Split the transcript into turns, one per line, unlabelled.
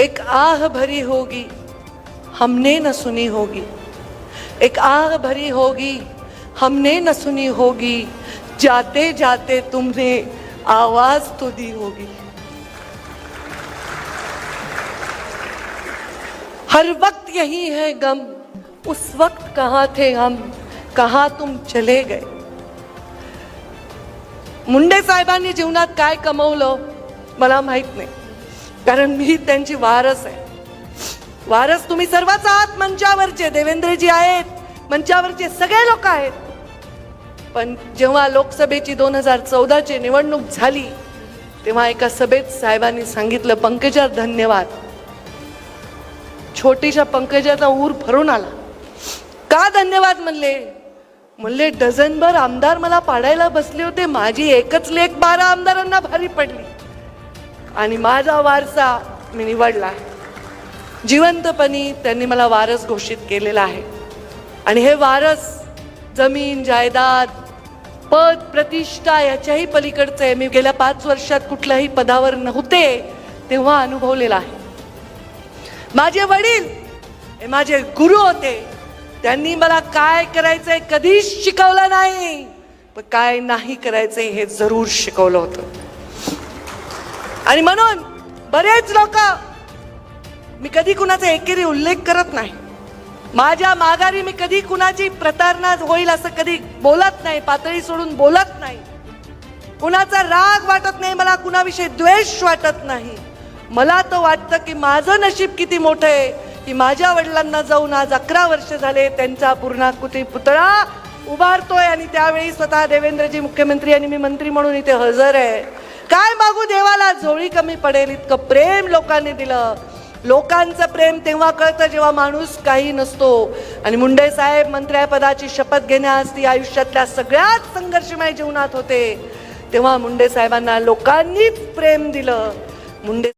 एक आह भरी होगी, हमने न सुनी होगी। एक आह भरी होगी, हमने न सुनी होगी। जाते जाते तुमने आवाज़ तो दी होगी। हर वक्त यही है गम, उस वक्त कहाँ थे हम, कहाँ तुम चले गए। मुंडे साहेबांनी जीवनात काय कमवलं मला माहित नाही। कारण मी त्यांची वारस आहे. वारस तुम्ही सर्वच आहात मंचावरचे. देवेंद्रजी आहेत मंचावरचे सगळे लोक आहेत. पण जेव्हा लोकसभेची दोन हजार चौदाची निवडणूक झाली तेव्हा एका सभेत साहेबांनी सांगितलं पंकजा धन्यवाद. छोटीशा पंकजाचा ऊर भरून आला. का धन्यवाद म्हणले? म्हणले डझनभर आमदार मला पाडायला बसले होते माझी एकच लेख बारा आमदारांना भारी पडली. आणि माझा वारसा मी निवडला. जिवंतपणी त्यांनी मला वारस घोषित केलेला आहे. आणि हे वारस जमीन जायदाद पद प्रतिष्ठा याच्याही पलीकडचं आहे मी गेल्या पाच वर्षात कुठल्याही पदावर नव्हते तेव्हा अनुभवलेला आहे. माझे वडील हे माझे गुरु होते. त्यांनी मला काय करायचंय कधीच शिकवलं नाही. पण काय नाही करायचंय हे जरूर शिकवलं होतं. आणि म्हणून बरेच लोक मी कधी कुणाचा एकेरी उल्लेख करत नाही. माझ्या माघारी मी कधी कुणाची प्रतारणा होईल असं कधी बोलत नाही पातळी सोडून बोलत नाही. कुणाचा राग वाटत नाही मला कुणाविषयी द्वेष वाटत नाही. मला तर वाटतं की माझं नशीब किती मोठं आहे की माझ्या वडिलांना जाऊन आज अकरा वर्ष झाले त्यांचा पूर्णाकृती पुतळा उभारतोय आणि त्यावेळी स्वतः देवेंद्रजी मुख्यमंत्री आणि मी मंत्री म्हणून इथे हजर आहे. काय मागू देवाला? झोळी कमी पडेल इतकं प्रेम लोकांनी दिलं. लोकांचं प्रेम तेव्हा कळतं जेव्हा माणूस काही नसतो. आणि मुंडे साहेब मंत्र्यापदाची शपथ घेण्यास ती आयुष्यातल्या सगळ्यात संघर्षमय जीवनात होते. तेव्हा मुंडे साहेबांना लोकांनीच प्रेम दिलं. मुंडे